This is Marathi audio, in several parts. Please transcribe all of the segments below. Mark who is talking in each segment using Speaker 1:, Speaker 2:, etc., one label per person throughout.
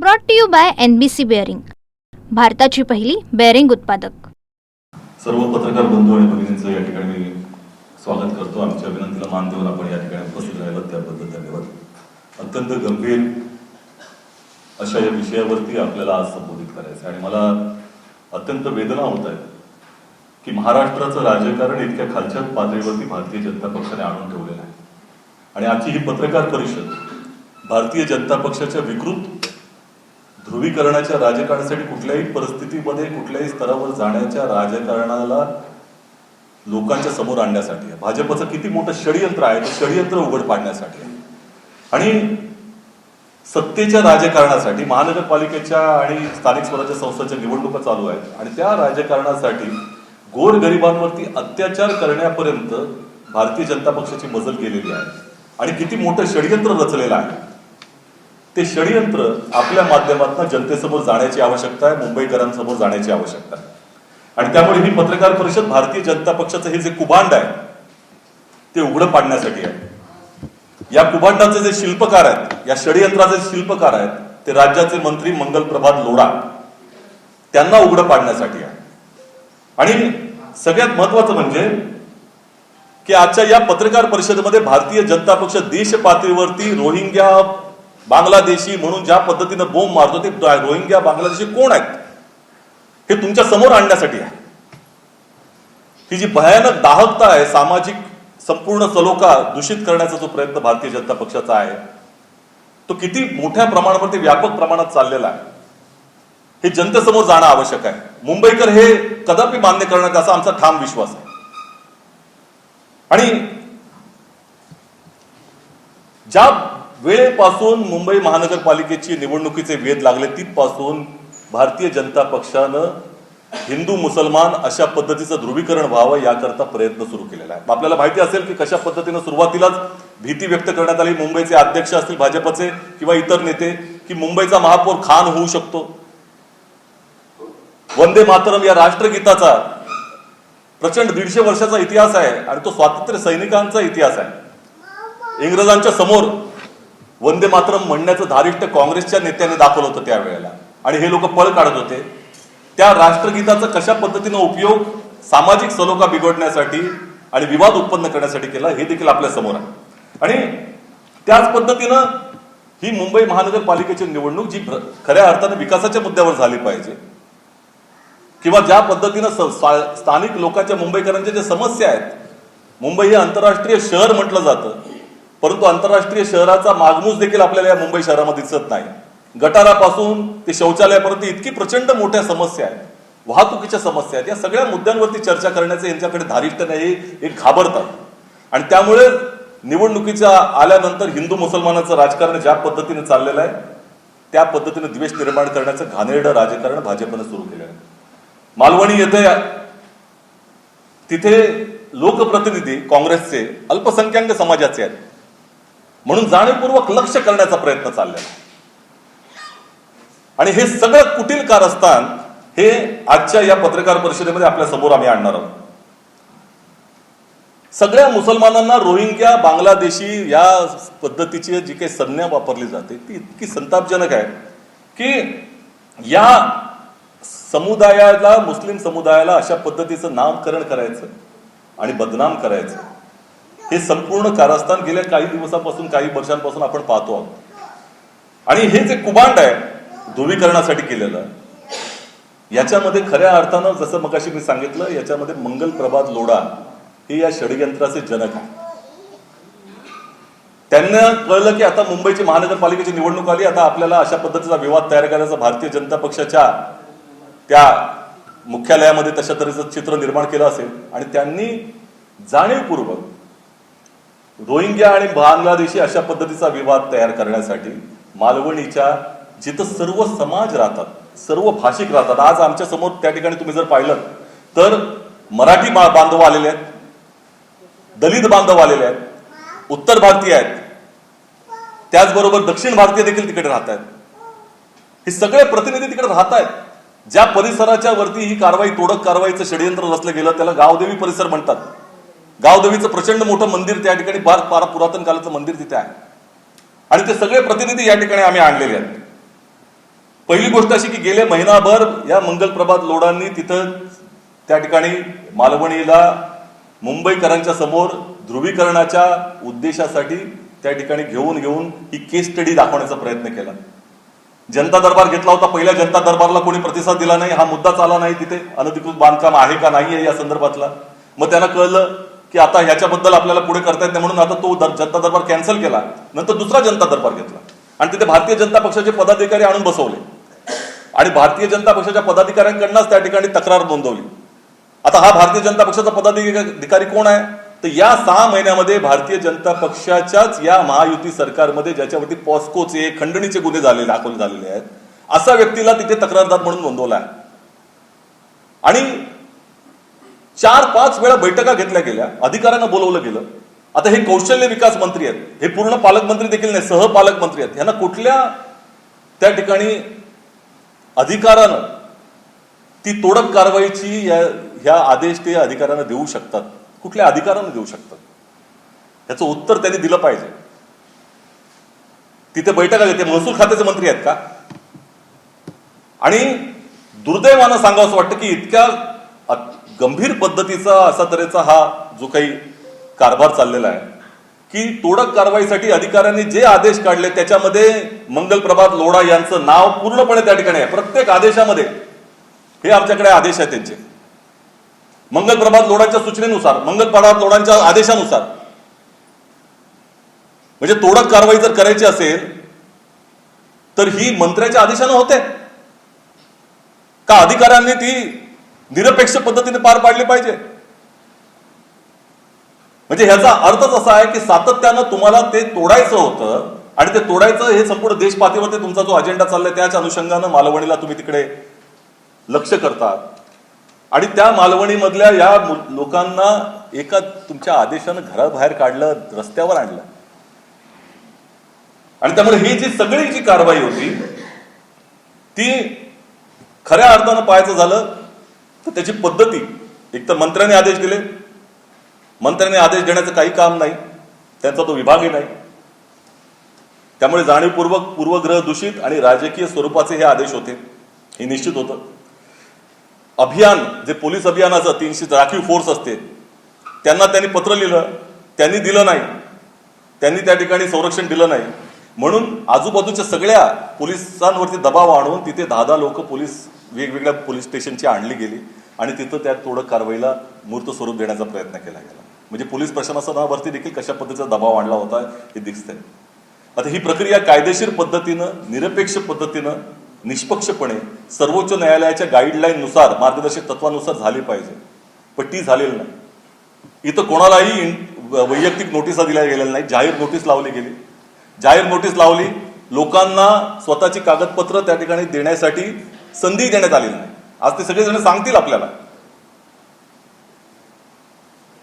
Speaker 1: Brought to you by N B C bearing भारताची पहिली बेअरिंग उत्पादक.
Speaker 2: सर्व पत्रकार बंधू आणि भगिनींचं या ठिकाणी मी स्वागत करतो. आमच्या विनंतीला मान देऊन आपण या ठिकाणी उपस्थित राहिलो. त्याबद्दल धन्यवाद. अत्यंत गंभीर अशा या विषयावरती आपल्याला आज संबोधित करायचं आहे. आणि मला अत्यंत वेदना होत आहे की महाराष्ट्राचं राजकारण इतक्या खालच्या पातळीवरती भारतीय जनता पक्षाने आणून ठेवलेलं आहे. आणि आजची ही पत्रकार परिषद भारतीय जनता पक्षाच्या विकृत ध्रुवीकरणाच्या राजकारणासाठी कुठल्याही परिस्थितीमध्ये कुठल्याही स्तरावर जाण्याच्या राजकारणाला लोकांच्या समोर आणण्यासाठी आहे. भाजपचं किती मोठं षडयंत्र आहे ते षडयंत्र उघड पाडण्यासाठी आहे. आणि सत्तेच्या राजकारणासाठी महानगरपालिकेच्या आणि स्थानिक स्वराज्य संस्थांच्या निवडणुका चालू आहेत. आणि त्या राजकारणासाठी गोरगरिबांवरती अत्याचार करण्यापर्यंत भारतीय जनता पक्षाची मजल गेलेली आहे. आणि किती मोठं षडयंत्र रचलेलं आहे. ते षडयंत्र आपल्या माध्यमातून जनतेसमोर जाण्याची आवश्यकता आहे मुंबईकरांसमोर जाण्याची आवश्यकता आहे. आणि त्यामुळे ही पत्रकार परिषद भारतीय जनता पक्षाचं हे जे कुभांड आहे ते उघडं पाडण्यासाठी आहे. या कुभांडाचे जे शिल्पकार आहेत या षडयंत्राचे शिल्पकार आहेत ते राज्याचे मंत्री मंगल प्रभात लोढा त्यांना उघडं पाडण्यासाठी आहे. आणि सगळ्यात महत्वाचं म्हणजे की आजच्या या पत्रकार परिषदेमध्ये भारतीय जनता पक्ष देश पातळीवरती रोहिंग्या बांगलादेशी म्हणून ज्या पद्धतीनं बोंब मारतो ते रोहिंग्या बांगलादेशी कोण आहेत? हे तुमच्यासमोर आणण्यासाठी आहे. ही जी भयानक दाहकता आहे सामाजिक संपूर्ण सलोखा दूषित करण्याचा जो प्रयत्न भारतीय जनता पक्षाचा आहे तो किती मोठ्या प्रमाणावरती व्यापक प्रमाणात चाललेला आहे. हे जनतेसमोर जाणं आवश्यक आहे. मुंबईकर हे कदापि मान्य करण्यात असा आमचा ठाम विश्वास आहे. आणि ज्या वेळेपासून मुंबई महानगरपालिकेची निवडणुकीचे वेध लागले तिथपासून भारतीय जनता पक्षानं हिंदू मुसलमान अशा पद्धतीचं ध्रुवीकरण व्हावं याकरता प्रयत्न सुरू केलेला आहे. आपल्याला माहिती असेल की कशा पद्धतीनं सुरुवातीलाच भीती व्यक्त करण्यात आली. मुंबईचे अध्यक्ष असतील भाजपचे किंवा इतर नेते की मुंबईचा महापौर खान होऊ शकतो. वंदे मातरम या राष्ट्रगीताचा प्रचंड दीडशे वर्षाचा इतिहास आहे आणि तो स्वातंत्र्य सैनिकांचा इतिहास आहे. इंग्रजांच्या समोर वंदे मातरम म्हणण्याचं धारिष्ट काँग्रेसच्या नेत्याने दाखवलं होतं त्यावेळेला. आणि हे लोक पळ काढत होते. त्या राष्ट्रगीताचा कशा पद्धतीनं उपयोग सामाजिक सलोखा बिघडण्यासाठी आणि विवाद उत्पन्न करण्यासाठी केला हे देखील आपल्यासमोर आहे. आणि त्याच पद्धतीनं ही मुंबई महानगरपालिकेची निवडणूक जी खऱ्या अर्थाने विकासाच्या मुद्द्यावर झाली पाहिजे किंवा ज्या पद्धतीनं स्थानिक लोकांच्या मुंबईकरांच्या ज्या समस्या आहेत मुंबई हे आंतरराष्ट्रीय शहर म्हटलं जातं परंतु आंतरराष्ट्रीय शहराचा मागमूस देखील आपल्याला या मुंबई शहरामध्ये दिसत नाही. गटारापासून ते शौचालयापर्यंत इतकी प्रचंड मोठ्या समस्या आहेत. वाहतुकीच्या समस्या आहेत. या सगळ्या मुद्द्यांवरती चर्चा करण्याचे यांच्याकडे धारिष्ट्य नाही हे घाबरतात आणि त्यामुळे निवडणुकीच्या आल्यानंतर हिंदू मुसलमानाचं राजकारण ज्या पद्धतीने चाललेलं आहे त्या पद्धतीने द्वेष निर्माण करण्याचं घाणेरडं राजकारण भाजपनं सुरू केलं आहे. मालवणी येथे तिथे लोकप्रतिनिधी काँग्रेसचे अल्पसंख्याक समाजाचे आहेत. म्हणून जाणीवपूर्वक लक्ष करण्याचा प्रयत्न चाललेला आणि हे सगळं कुटील कारस्थान हे आजच्या या पत्रकार परिषदेमध्ये आपल्यासमोर आम्ही आणणार आहोत. सगळ्या मुसलमानांना रोहिंग्या बांगलादेशी या पद्धतीची जी काही संज्ञा वापरली जाते ती इतकी संतापजनक आहे की या समुदायाला मुस्लिम समुदायाला अशा पद्धतीचं नामकरण करायचं आणि बदनाम करायचं. हे संपूर्ण कारस्थान गेल्या काही दिवसापासून काही वर्षांपासून आपण पाहतो आहोत. आणि हे जे कुबांड आहे ध्रुवीकरणासाठी केलेलं याच्यामध्ये खऱ्या अर्थानं जसं मगाशी मी सांगितलं याच्यामध्ये मंगल प्रभात लोढा हे या षडयंत्राचे जनक आहे. त्यांना कळलं की आता मुंबईची महानगरपालिकेची निवडणूक आली आता आपल्याला अशा पद्धतीचा विवाद तयार करायचा भारतीय जनता पक्षाच्या त्या मुख्यालयामध्ये तशा तऱ्हेचं चित्र निर्माण केलं असेल. आणि त्यांनी जाणीवपूर्वक रोहिंग्या आणि बांगलादेशी अशा पद्धतीचा विवाद तयार करण्यासाठी मालवणीच्या जिथं सर्व समाज राहतात सर्व भाषिक राहतात आज आमच्यासमोर त्या ठिकाणी तुम्ही जर पाहिलं तर मराठी बांधव आलेले आहेत दलित बांधव आलेले आहेत उत्तर भारतीय आहेत त्याचबरोबर दक्षिण भारतीय देखील तिकडे राहत आहेत हे सगळे प्रतिनिधी तिकडे राहत आहेत ज्या परिसराच्या वरती ही कारवाई तोडक कारवाईचं षडयंत्र रचलं गेलं त्याला गावदेवी परिसर म्हणतात. गावदेवीचं प्रचंड मोठं मंदिर त्या ठिकाणी फार फार पुरातन कालाचं मंदिर तिथे आहे. आणि ते सगळे प्रतिनिधी या ठिकाणी आम्ही आणलेले आहेत. पहिली गोष्ट अशी की गेले महिनाभर या मंगलप्रभात लोडांनी तिथं त्या ठिकाणी मालवणीला मुंबईकरांच्या समोर ध्रुवीकरणाच्या उद्देशासाठी त्या ठिकाणी घेऊन घेऊन ही केस स्टडी दाखवण्याचा प्रयत्न केला. जनता दरबार घेतला होता. पहिल्या जनता दरबारला कोणी प्रतिसाद दिला नाही. हा मुद्दाच आला नाही तिथे. अनधिकृत बांधकाम आहे का नाही आहे या संदर्भातला. मग त्यांना कळलं की आता ह्याच्याबद्दल आपल्याला पुढे करता येत नाही म्हणून आता तो दर- जनता दरबार कॅन्सल केला नंतर दुसरा जनता दरबार घेतला. आणि तिथे भारतीय जनता पक्षाचे पदाधिकारी आणून बसवले. आणि भारतीय जनता पक्षाच्या पदाधिकाऱ्यांकडनंच त्या ठिकाणी तक्रार नोंदवली. आता हा भारतीय जनता पक्षाचा पदाधिकारी कोण आहे? तर या सहा महिन्यामध्ये भारतीय जनता पक्षाच्याच या महायुती सरकारमध्ये ज्याच्यावरती पॉस्कोचे खंडणीचे गुन्हे झाले दाखवले झालेले आहेत असा व्यक्तीला तिथे तक्रारदार म्हणून नोंदवला आहे. आणि चार पाच वेळा बैठका घेतल्या गेल्या अधिकाऱ्यांना बोलवलं गेलं. आता हे कौशल्य विकास मंत्री आहेत हे पूर्ण पालकमंत्री देखील नाही सहपालकमंत्री आहेत. ह्यांना कुठल्या त्या ठिकाणी अधिकारानं ती तोडक कारवाईची या ह्या आदेश ते अधिकाऱ्यांना देऊ शकतात? कुठल्या अधिकारानं देऊ शकतात? याचं उत्तर त्यांनी दिलं पाहिजे. तिथे बैठका घेते महसूल खात्याचे मंत्री आहेत का? आणि दुर्दैवानं सांगावं वाटतं की इतक्या गंभीर पद्धतीचा असा तऱ्हेचा हा जो काही कारभार चाललेला आहे की तोडक कारवाईसाठी अधिकाऱ्यांनी जे आदेश काढले त्याच्यामध्ये मंगल प्रभात लोढा यांचं नाव पूर्णपणे त्या ठिकाणी आहे. प्रत्येक आदेशामध्ये हे आमच्याकडे आदेश आहेत त्यांचे. मंगलप्रभात लोढांच्या सूचनेनुसार मंगल प्रभात लोढांच्या आदेशानुसार. म्हणजे तोडक कारवाई जर करायची असेल तर ही मंत्र्याच्या आदेशानं होते. का अधिकाऱ्यांनी ती निरपेक्ष पद्धतीने पार पाडली पाहिजे. म्हणजे ह्याचा अर्थच असा आहे की सातत्यानं तुम्हाला ते तोडायचं होतं आणि ते तोडायचं हे संपूर्ण देश पातळीवरती तुमचा जो अजेंडा चाललाय त्याच अनुषंगानं मालवणीला तुम्ही तिकडे लक्ष करतात. आणि त्या मालवणीमधल्या या लोकांना एका तुमच्या आदेशानं घराबाहेर काढलं रस्त्यावर आणलं. आणि त्यामुळे ही जी सगळी जी कारवाई होती ती खऱ्या अर्थानं पाहायचं झालं तर त्याची पद्धती एक तर मंत्र्याने आदेश दिले. मंत्र्याने आदेश देण्याचं काही काम नाही. त्यांचा तो विभागही नाही. त्यामुळे जाणीवपूर्वक पूर्वग्रह दूषित आणि राजकीय स्वरूपाचे हे आदेश होते. हे निश्चित होतं. अभियान जे पोलीस अभियानाचं तीनशे राखीव फोर्स असते त्यांना त्यांनी पत्र लिहिलं. त्यांनी दिलं नाही. त्यांनी त्या ठिकाणी संरक्षण दिलं नाही. म्हणून आजूबाजूच्या सगळ्या पोलिसांवरती दबाव आणून तिथे दहा दहा लोक पोलीस वेगवेगळ्या पोलीस स्टेशनची आणली गेली आणि तिथं त्या तोडक कारवाईला मूर्त स्वरूप देण्याचा प्रयत्न केला गेला. म्हणजे पोलीस प्रशासनावरती देखील कशा पद्धतीचा दबाव आणला होता हे दिसतंय. आता ही प्रक्रिया कायदेशीर पद्धतीनं निरपेक्ष पद्धतीनं निष्पक्षपणे सर्वोच्च न्यायालयाच्या गाईडलाईननुसार मार्गदर्शक तत्वानुसार झाली पाहिजे. पण ती झालेली नाही. इथं कोणालाही वैयक्तिक नोटिसा दिल्या गेलेल्या नाही जाहीर नोटीस लावली गेली. जाहीर नोटीस लावली. लोकांना स्वतःची कागदपत्र त्या ठिकाणी देण्यासाठी संधी देण्यात आलेली नाही. आज ते सगळेजण सांगतील आपल्याला.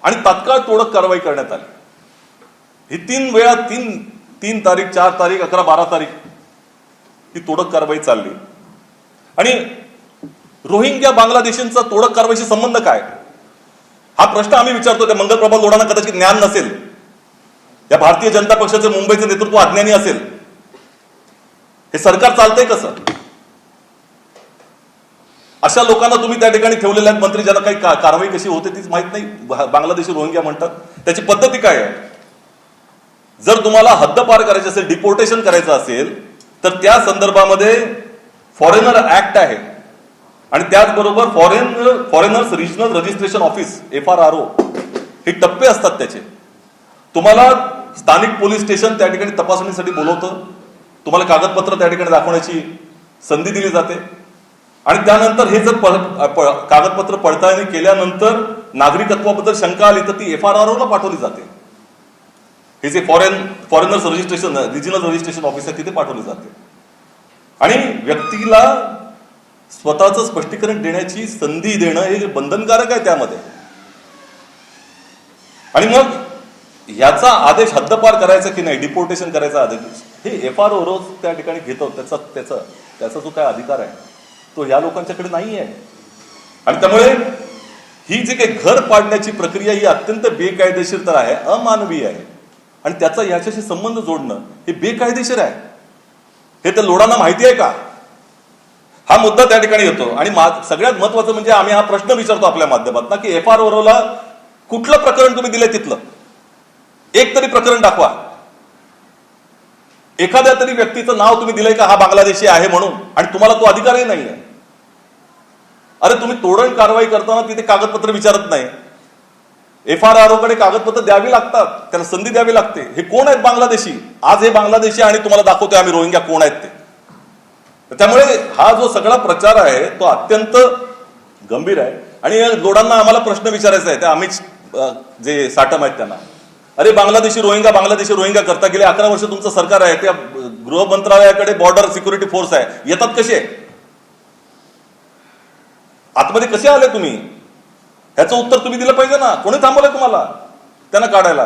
Speaker 2: आणि तात्काळ तोडक कारवाई करण्यात आली. ही तीन वेळा तीन तीन तारीख चार तारीख अकरा बारा तारीख ही तोडक कारवाई चालली. आणि रोहिंग्या बांगलादेशींचा तोडक कारवाईशी संबंध काय? हा प्रश्न आम्ही विचारतो त्या मंगलप्रभा लोढांना कदाचित ज्ञान नसेल. या भारतीय जनता पक्षाचं मुंबईचं नेतृत्व अज्ञानी असेल. हे सरकार चालतंय कसं? अशा लोकांना तुम्ही त्या ठिकाणी ठेवलेल्या आहेत मंत्री ज्यांना काही कारवाई कशी होते तीच माहीत नाही. बांगलादेशी रोहिंग्या म्हणतात. त्याची पद्धती काय आहे? जर तुम्हाला हद्द पार करायची असेल डिपोर्टेशन करायचं असेल तर त्या संदर्भामध्ये फॉरेनर ऍक्ट आहे. आणि त्याचबरोबर foreign foreigners regional registration office F R R O हे टप्पे असतात त्याचे. तुम्हाला स्थानिक पोलीस स्टेशन त्या ठिकाणी तपासणीसाठी बोलवतं. तुम्हाला कागदपत्र त्या ठिकाणी दाखवण्याची संधी दिली जाते. आणि त्यानंतर हे जर कागदपत्र पडताळणी केल्यानंतर नागरिकत्वाबद्दल शंका आली तर ती एफ आर आर ओला पाठवली जाते. हे जे foreign foreigners registration regional registration office आहे तिथे पाठवले जाते. आणि व्यक्तीला स्वतःचं स्पष्टीकरण देण्याची संधी देणं हे बंधनकारक आहे त्यामध्ये. आणि मग ह्याचा आदेश हद्दपार करायचा की नाही डिपोर्टेशन करायचा आदेश? हे एफ आर ओ रोज त्या ठिकाणी घेतो. त्याचा त्याचा त्याचा जो काय अधिकार आहे तो या लोकांच्याकडे नाही आहे आणि त्यामुळे ही जी काही घर पाडण्याची प्रक्रिया ही अत्यंत बेकायदेशीर तर आहे अमानवी आहे. आणि त्याचा याच्याशी संबंध जोडणं हे बेकायदेशीर आहे. हे त्या लोडांना माहिती आहे का? हा मुद्दा त्या ठिकाणी येतो. आणि मा- सगळ्यात महत्वाचं म्हणजे आम्ही हा प्रश्न विचारतो आपल्या माध्यमात ना की एफ आर ओला कुठलं प्रकरण तुम्ही दिलं तिथलं? एक तरी प्रकरण दाखवा. एखाद्या तरी व्यक्तीचं नाव तुम्ही दिलंय का हा बांगलादेशी आहे म्हणून? आणि तुम्हाला तो अधिकारही नाहीये. अरे तुम्ही तोडण कारवाई करताना तिथे कागदपत्र विचारत नाही. एफ आर आरकडे कागदपत्र द्यावी लागतात. त्यांना संधी द्यावी लागते. हे कोण आहेत बांगलादेशी? आज हे बांगलादेशी आणि तुम्हाला दाखवतोय आम्ही रोहिंग्या कोण आहेत ते. त्यामुळे हा जो सगळा प्रचार आहे तो अत्यंत गंभीर आहे. आणि या जोडांना आम्हाला प्रश्न विचारायचा आहे. त्या अमित जे साटम आहेत त्यांना. अरे बांगलादेशी रोहिंगा बांगलादेशी रोहिंगा करता गेले. अकरा वर्ष तुमचं सरकार आहे. त्या गृह मंत्रालयाकडे बॉर्डर सिक्युरिटी फोर्स आहे. येतात कसे? आतमध्ये कसे आले तुम्ही? ह्याचं उत्तर तुम्ही दिलं पाहिजे ना. कोणी थांबवलंय तुम्हाला? त्यांना काढायला.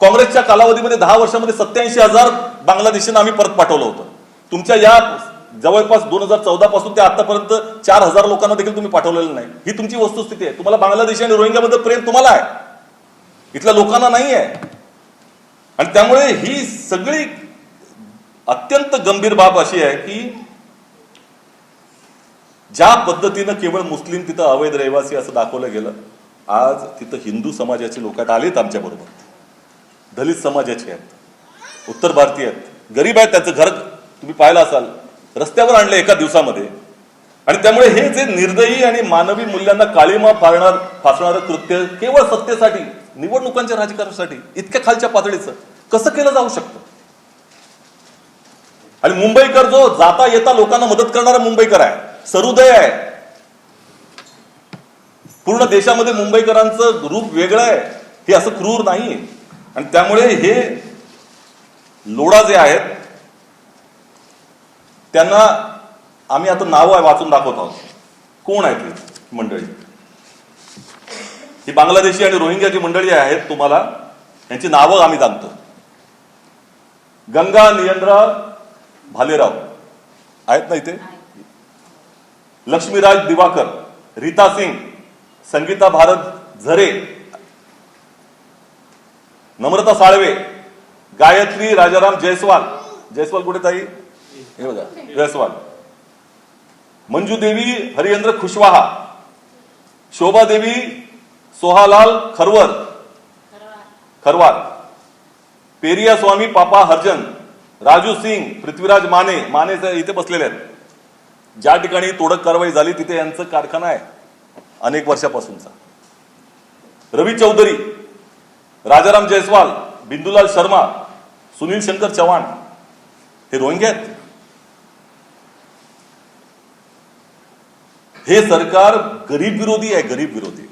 Speaker 2: काँग्रेसच्या कालावधीमध्ये दहा वर्षामध्ये सत्याऐंशी हजार बांगलादेशींना आम्ही परत पाठवलं होतं. तुमच्या या जवळपास दोन हजार चौदा पासून ते आतापर्यंत चार हजार लोकांना देखील तुम्ही पाठवलेलं नाही. ही तुमची वस्तुस्थिती आहे. तुम्हाला बांगलादेशी आणि रोहिंग्याबद्दल प्रेम तुम्हाला आहे. इथल्या लोकांना नाही आहे आणि त्यामुळे ही सगळी अत्यंत गंभीर बाब अशी आहे की ज्या पद्धतीनं केवळ मुस्लिम तिथं अवैध रहिवासी असं दाखवलं गेलं आज तिथं हिंदू समाजाचे लोक आहेत आलेत आमच्या बरोबर. दलित समाजाचे आहेत उत्तर भारतीय आहेत गरीब आहेत त्याचं घर तुम्ही पाहिलं असाल रस्त्यावर आणलं एका दिवसामध्ये आणि त्यामुळे हे जे निर्दयी आणि मानवी मूल्यांना काळीमा फारणार फासणारं कृत्य केवळ सत्तेसाठी निवडणुकांच्या राजकारणासाठी इतक्या खालच्या पातळीचं कसं केलं जाऊ शकतं? आणि मुंबईकर जो जाता येता लोकांना मदत करणारा मुंबईकर आहे सरुदय आहे. पूर्ण देशामध्ये मुंबईकरांचं रूप वेगळं आहे हे असं क्रूर नाही आणि त्यामुळे हे लोडा जे आहेत त्यांना आम्ही आता नावं वाचून दाखवत आहोत. कोण आहेत ही मंडळी? ही बांगलादेशी आणि रोहिंग्याची मंडळी आहेत तुम्हाला यांची नावं आम्ही सांगतो. गंगा नियंद्रा भालेराव. आहेत ना इथे? लक्ष्मीराज दिवाकर रीता सिंग संगीता भारत झरे नम्रता साळवे गायत्री राजाराम जयस्वाल. जयस्वाल कुठे ताई? हे बघा जयस्वाल. मंजू देवी हरिंद्र खुशवाहा. शोभा देवी सोहालाल खरवर. खरवार. पेरिया स्वामी पापा हरजन. राजू सिंग पृथ्वीराज माने. माने इथे बसलेले आहेत. ज्या ठिकाणी तोडक कारवाई झाली तिथे यांचं कारखाना आहे. अनेक वर्षापासूनचा. रवी चौधरी राजाराम जयस्वाल बिंदुलाल शर्मा सुनील शंकर चव्हाण. हे रोहिंगे आहेत. हे सरकार गरीब विरोधी आहे गरीब विरोधी.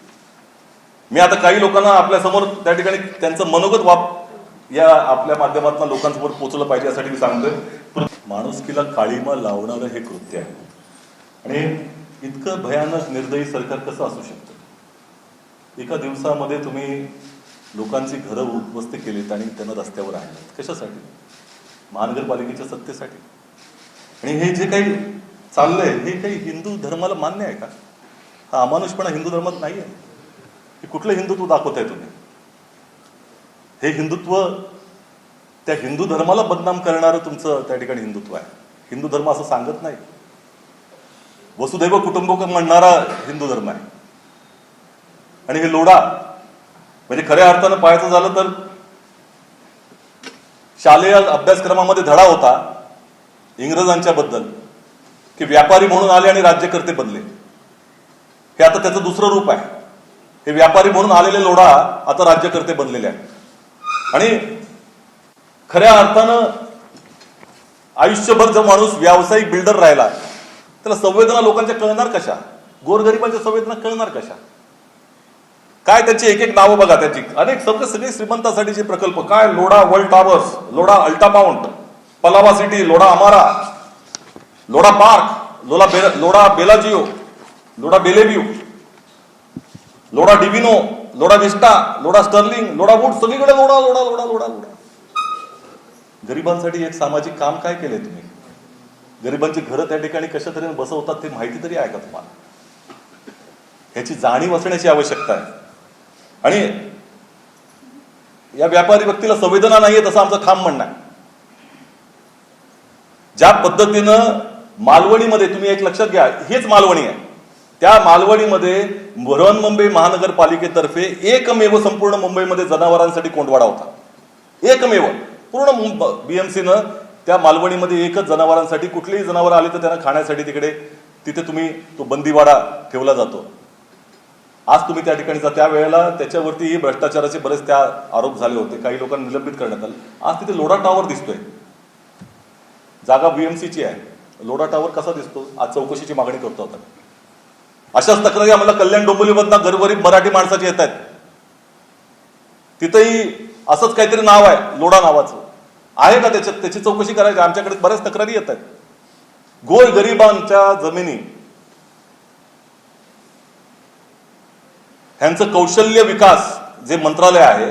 Speaker 2: मी आता काही लोकांना आपल्यासमोर त्या ठिकाणी त्यांचं मनोगत वाप या आपल्या माध्यमातून लोकांसमोर पोहोचलं पाहिजे यासाठी मी सांगतोय. माणुसकीला काळीमा लावणारं हे कृत्य आहे. आणि इतकं भयानक निर्दयी सरकार कसं असू शकतं? एका दिवसामध्ये तुम्ही लोकांची घरं उद्ध्वस्त केलीत आणि त्यांना रस्त्यावर आणलं कशासाठी? महानगरपालिकेच्या सत्तेसाठी. आणि हे जे काही चाललंय. हे काही हिंदू धर्माला मान्य आहे का? हा अमानुषपणा हिंदू धर्मात नाही आहे हे कुठलं हिंदुत्व दाखवताय तुम्ही? हे हिंदुत्व त्या हिंदू धर्माला बदनाम करणारं तुमचं त्या ठिकाणी हिंदुत्व आहे. हिंदू धर्म असं सांगत नाही. वसुदैव कुटुंबक म्हणणारा हिंदू धर्म आहे. आणि हे लोढा म्हणजे खऱ्या अर्थानं पाहायचं झालं तर शालेय अभ्यासक्रमामध्ये धडा होता इंग्रजांच्या बद्दल की व्यापारी म्हणून आले आणि राज्यकर्ते बनले. हे आता त्याचं दुसरं रूप आहे. हे व्यापारी म्हणून आलेले लोढा आता राज्यकर्ते बनलेले आहेत. आणि खऱ्या अर्थानं आयुष्यभर जो माणूस व्यावसायिक बिल्डर राहिला त्याला संवेदना लोकांच्या कळणार कशा? गोरगरिबांच्या संवेदना कळणार कशा? काय त्याची एक एक नावं बघा त्याची. अनेक सगळे सगळे श्रीमंतासाठीचे प्रकल्प काय? Lodha world towers Lodha Altamount Palava city Lodha Amara Lodha park लोला Lodha Lodha Bellagio Lodha बेलेबियो Lodha Divino Lodha Vista Lodha Sterling Lodha wood सगळीकडे लोढा लोढा लोढा लोढा लोढा गरिबांसाठी एक सामाजिक काम काय केले तुम्ही? गरिबांची घरं त्या ठिकाणी कशा तऱ्हेने बसवतात ते माहिती तरी आहे का तुम्हाला? ह्याची जाणीव असण्याची आवश्यकता आहे. आणि या व्यापारी व्यक्तीला संवेदना नाहीये तसं आमचं ठाम म्हणणं आहे. ज्या पद्धतीनं मालवणीमध्ये तुम्ही एक लक्षात घ्या हेच मालवणी आहे. त्या मालवणीमध्ये बृहन्मुंबई महानगरपालिकेतर्फे एकमेव संपूर्ण मुंबईमध्ये जनावरांसाठी कोंडवाडा होता. एकमेव. पूर्ण बीएमसीनं त्या मालवणीमध्ये एकच जनावरांसाठी कुठलेही जनावर आले तर त्यांना खाण्यासाठी तिकडे तिथे तुम्ही तो बंदीवाडा ठेवला जातो. आज तुम्ही त्या ठिकाणी जा त्या वेळेला भ्रष्टाचाराचे बरेच त्या आरोप झाले होते. काही लोकांना निलंबित करण्यात आलं. आज तिथे लोढा टॉवर दिसतोय. जागा बीएमसीची आहे. लोढा टावर कसा दिसतो? आज चौकशीची मागणी करतो आता अशाच तक्रारी आम्हाला कल्याण डोंबिवलीमधनं गरगरीब मराठी माणसाचे येत आहेत. तिथंही असंच काहीतरी नाव आहे लोढा नावाचं. आहे का त्याच्यात? त्याची चौकशी करायची. आमच्याकडे बऱ्याच तक्रारी येत आहेत. गोर गरिबांच्या जमिनी. ह्यांचं कौशल्य विकास जे मंत्रालय आहे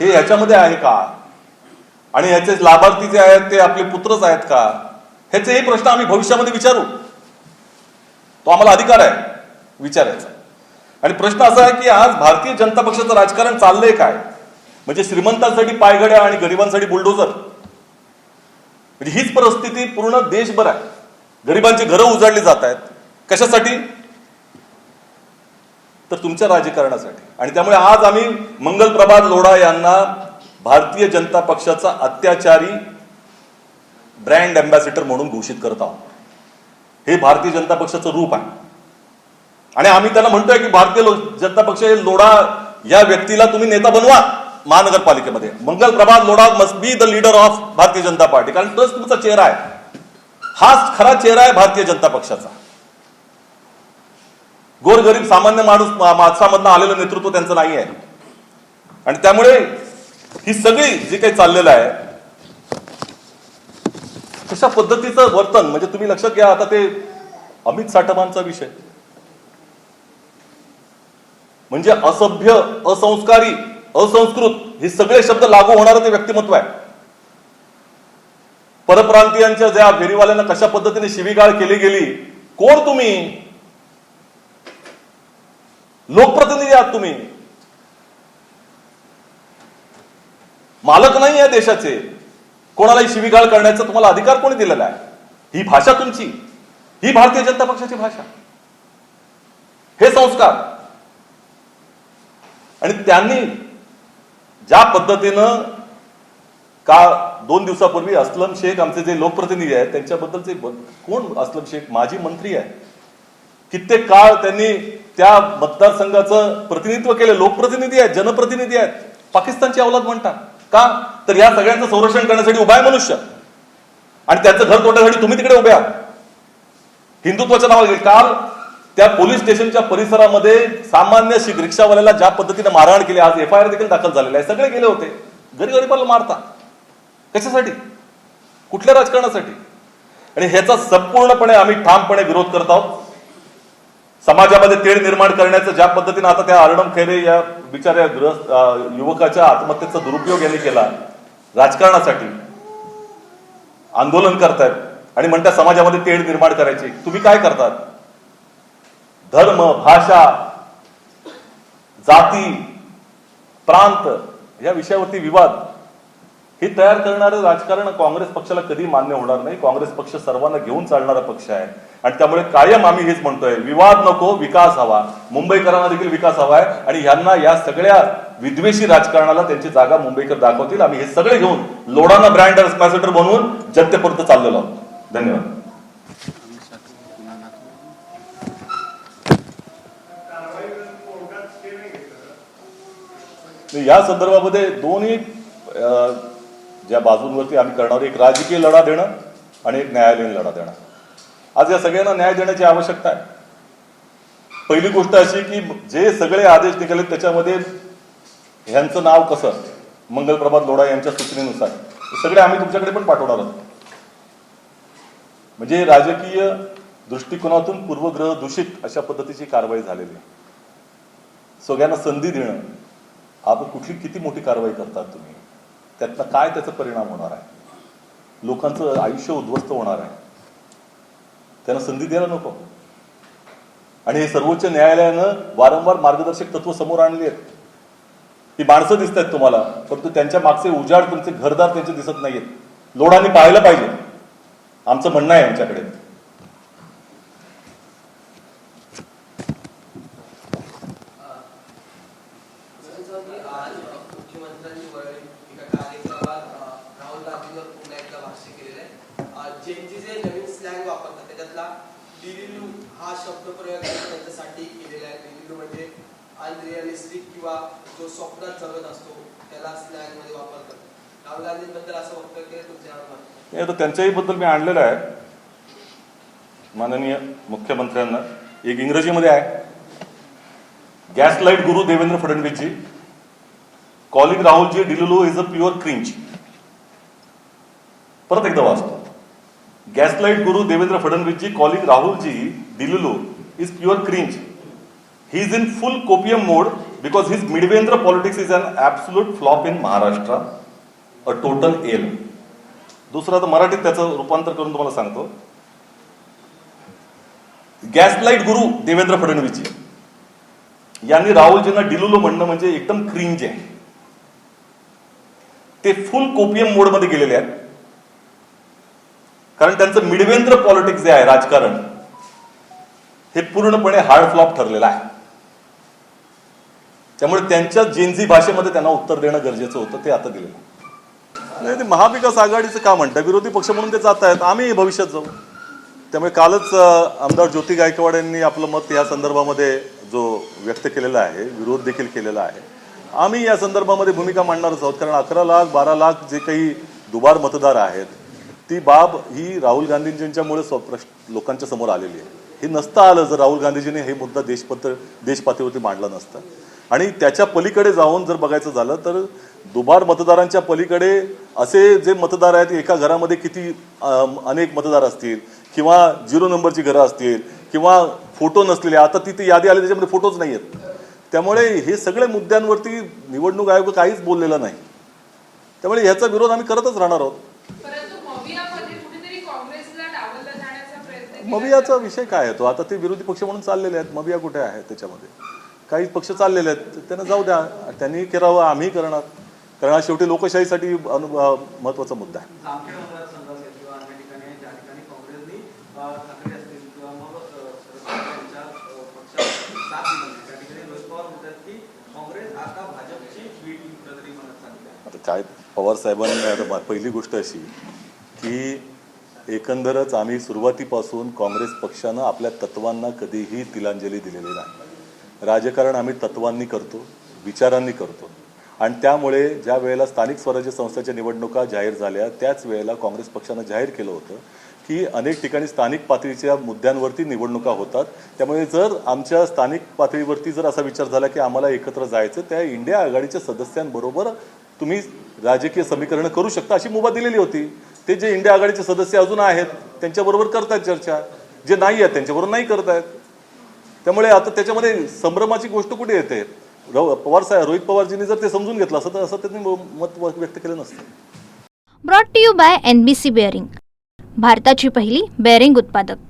Speaker 2: हे ह्याच्यामध्ये आहे का? आणि ह्याचे लाभार्थी जे आहेत ते आपले पुत्रच आहेत का? ह्याचे हे प्रश्न आम्ही भविष्यामध्ये विचारू. तो आम्हाला अधिकार आहे विचारायचा. आणि प्रश्न असा आहे की आज भारतीय जनता पक्षाचं राजकारण चाललंय काय? म्हणजे श्रीमंतांसाठी पायघड्या आणि गरिबांसाठी बुलडोजर म्हणजे हीच परिस्थिती पूर्ण देशभर आहे. गरिबांची घरं उजाडली जात आहेत. कशासाठी? तर तुमच्या राजकारणासाठी. आणि त्यामुळे आज आम्ही मंगल प्रभात लोढा यांना भारतीय जनता पक्षाचा अत्याचारी ब्रँड अँबॅसिडर म्हणून घोषित करत आहोत. हे भारतीय जनता पक्षाचं रूप आहे. आणि आम्ही त्यांना म्हणतोय की भारतीय जनता पक्ष लोडा लोढा या व्यक्तीला तुम्ही नेता बनवा महानगरपालिकेमध्ये. Mangal Prabhat Lodha must be the leader of Bharatiya Janata party. कारण तोच तुमचा चेहरा आहे. हाच खरा चेहरा आहे भारतीय जनता पक्षाचा. गोरगरीब सामान्य माणूस माणसामधनं आलेलं नेतृत्व त्यांचं नाही आहे आणि त्यामुळे ही सगळी जी काही चाललेलं आहे कशा पद्धतीचं वर्तन? म्हणजे तुम्ही लक्षात घ्या आता ते अमित साठमांचा विषय. म्हणजे असभ्य असंस्कारी असंस्कृत हे सगळे शब्द लागू होणारं ते व्यक्तिमत्व आहे. परप्रांतीयांच्या ज्या फेरीवाल्यांना कशा पद्धतीने शिवीगाळ केली गेली कोण तुम्ही? लोकप्रतिनिधी आहात तुम्ही. मालक नाही आहे देशाचे. कोणालाही शिवीगाळ करण्याचा तुम्हाला अधिकार कोणी दिलेला आहे? ही भाषा तुमची. ही भारतीय जनता पक्षाची भाषा. हे संस्कार. आणि त्यांनी ज्या पद्धतीनं का दोन दिवसापूर्वी असलम शेख आमचे जे लोकप्रतिनिधी आहेत त्यांच्याबद्दलचे कोण असलम शेख? माजी मंत्री आहे कित्येक काळ त्यांनी त्या मतदारसंघाचं प्रतिनिधित्व केलं. लोकप्रतिनिधी आहेत जनप्रतिनिधी आहेत. पाकिस्तानची अवलाद म्हणतात. का? तर या सगळ्यांचं संरक्षण करण्यासाठी उभा आहे मनुष्य. आणि त्याचं घर तोडण्यासाठी तुम्ही तिकडे उभे आहात. हिंदुत्वाच्या नावाखाली काल त्या पोलीस स्टेशनच्या परिसरामध्ये सामान्य शिक रिक्षावाल्याला ज्या पद्धतीने मारहाण केली आज एफ आय आर देखील दाखल झालेला आहे. सगळे गेले होते. घरी गरीबाला मारता. कशासाठी? कुठल्या राजकारणासाठी? आणि ह्याचा संपूर्णपणे आम्ही ठामपणे विरोध करत आहोत. समाजामध्ये तेढ निर्माण करण्याचं ज्या पद्धतीने आता त्या अर्णम खैरे या बिचाऱ्या ग्रस्त युवकाच्या आत्महत्येचा दुरुपयोग यांनी केला राजकारणासाठी. आंदोलन करतायत. आणि म्हणतात समाजामध्ये तेढ निर्माण करायची. तुम्ही काय करतात? धर्म भाषा जाती प्रांत या विषयावरती विवाद. हे तयार करणारं राजकारण काँग्रेस पक्षाला कधी मान्य होणार नाही. काँग्रेस पक्ष सर्वांना घेऊन चालणारा पक्ष आहे. आणि त्यामुळे कायम आम्ही हेच म्हणतोय. विवाद नको विकास हवा. मुंबईकरांना देखील विकास हवा आहे. आणि ह्यांना या सगळ्या विद्वेषी राजकारणाला त्यांची जागा मुंबईकर दाखवतील. आम्ही हे सगळे घेऊन लोढाना ब्रँड अम्बॅसेडर बनवून जनतेपर्यंत चाललेलो आहोत. धन्यवाद. या संदर्भामध्ये दोन्ही ज्या बाजूंवरती आम्ही करणार एक राजकीय लढा देणं आणि एक न्यायालयीन लढा देणं. आज या सगळ्यांना न्याय देण्याची आवश्यकता आहे. पहिली गोष्ट अशी की जे सगळे आदेश निघाले त्याच्यामध्ये ह्यांचं नाव कसं? मंगलप्रभात लोढा यांच्या सूचनेनुसार. हे सगळे आम्ही तुमच्याकडे पण पाठवणार आहोत. म्हणजे राजकीय दृष्टिकोनातून पूर्वग्रह दूषित अशा पद्धतीची कारवाई झालेली आहे. सगळ्यांना संधी देणं. आपण कुठली किती मोठी कारवाई करतात तुम्ही? त्यातनं काय त्याचा परिणाम होणार आहे? लोकांचं आयुष्य उद्ध्वस्त होणार आहे. त्यांना संधी द्यायला नको. आणि हे सर्वोच्च न्यायालयानं वारंवार मार्गदर्शक तत्व समोर आणली आहेत. ही माणसं दिसत आहेत तुम्हाला परंतु त्यांच्या मागचे उजाड तुमचे घरदार त्यांचे दिसत नाहीयेत. लोडाने पाहायला पाहिजे. आमचं म्हणणं आहे आमच्याकडे
Speaker 3: वापरतात त्याच्यातला डिरिल्यू हा शब्द प्रयोग आहे त्यांच्यासाठी केलेला आहे. हिंदू म्हणजे अनरिअलिस्टिक किंवा जो स्वप्नात जगत असतो त्याला स्लॅगमध्ये वापरतात राहुल गांधींबद्दल असं वक्तव्य केलं तुमच्या
Speaker 2: नाही आता त्यांच्याही बद्दल मी आणलेलं आहे. माननीय मुख्यमंत्र्यांना. एक इंग्रजीमध्ये आहे. Gas light guru Devendra Fadnavisji. Calling Rahulji delulu is a pure cringe परत एकदा वाचतो. Gas light guru Devendra Fadnavisji calling Rahulji delulu is pure cringe. He is in full copium mode because his Midvendra politics is an absolute flop in Maharashtra. A total L दुसरं आता मराठीत त्याचं रूपांतर करून तुम्हाला सांगतो गॅसलाईट गुरु देवेंद्र फडणवीसजी यांनी राहुलजींना डिलुलो म्हणणं म्हणजे एकदम क्रिंज आहे ते फुल कोपियम मोडमध्ये गेलेले आहेत कारण त्यांचं मिडवेंद्र पॉलिटिक्स जे आहे राजकारण हे पूर्णपणे हार्ड फ्लॉप ठरलेलं आहे. त्यामुळे त्यांच्या जेनझी भाषेमध्ये त्यांना उत्तर देणं गरजेचं होतं ते आता दिलेलं नाही ते महाविकास आघाडीचं का म्हणतात विरोधी पक्ष म्हणून ते जात आहेत. आम्ही भविष्यात जाऊ. त्यामुळे कालच आमदार ज्योती गायकवाड यांनी आपलं मत या संदर्भामध्ये जो व्यक्त केलेला आहे विरोध देखील केलेला आहे आम्ही या संदर्भामध्ये भूमिका मांडणारच आहोत. कारण अकरा लाख बारा लाख जे काही दुबार मतदार आहेत ती बाब ही राहुल गांधीजींच्यामुळे स्वप्रश्न लोकांच्या समोर आलेली आहे. हे नसतं आलं जर राहुल गांधीजींनी हे मुद्दा देशपत्र देशपातळीवरती मांडला नसता. आणि त्याच्या पलीकडे जाऊन जर बघायचं झालं तर दुबार मतदारांच्या पलीकडे असे जे मतदार आहेत एका घरामध्ये किती अनेक मतदार असतील किंवा झिरो नंबरची घरं असतील किंवा फोटो नसलेले आता तिथे यादी आली त्याच्यामध्ये फोटोच नाही आहेत. त्यामुळे हे सगळे मुद्द्यांवरती निवडणूक आयोग काहीच बोललेला नाही. त्यामुळे ह्याचा विरोध आम्ही करतच राहणार आहोत. मबियाचा विषय काय आहे तो? आता ते विरोधी पक्ष म्हणून चाललेले आहेत. मबिया कुठे आहे त्याच्यामध्ये? काही पक्ष चाललेले आहेत. त्यांना जाऊ द्या. त्यांनी करावं आम्ही करणार. कारण हा शेवटी लोकशाहीसाठी महत्त्वाचा मुद्दा आहे.
Speaker 4: आता
Speaker 2: काय पवार साहेबांनी पहिली गोष्ट अशी की एकंदरच आम्ही सुरुवातीपासून काँग्रेस पक्षानं आपल्या तत्वांना कधीही तिलांजली दिलेली नाही. राजकारण आम्ही तत्वांनी करतो विचारांनी करतो. आणि त्यामुळे ज्या वेळेला स्थानिक स्वराज्य संस्थेच्या निवडणुका जाहीर झाल्या त्याच वेळेला काँग्रेस पक्षानं जाहीर केलं होतं की अनेक ठिकाणी स्थानिक पातळीच्या मुद्द्यांवरती निवडणुका होतात. त्यामुळे जर आमच्या स्थानिक पातळीवरती जर असा विचार झाला की आम्हाला एकत्र जायचं त्या इंडिया आघाडीच्या सदस्यांबरोबर तुम्ही राजकीय समीकरणं करू शकता अशी मुभा दिलेली होती. ते जे इंडिया आघाडीचे सदस्य अजून आहेत त्यांच्याबरोबर करतायत चर्चा. जे नाही आहेत त्यांच्याबरोबर नाही करतायत. त्यामुळे आता त्याच्यामध्ये संभ्रमाची गोष्ट कुठे येते? पवार साहेब रोहित पवारजींनी जर ते समजून घेतलं असं तर असं त्यांनी मत व्यक्त केलं नसतं.
Speaker 1: Brought to you by N B C bearing भारताची पहिली बेअरिंग उत्पादक.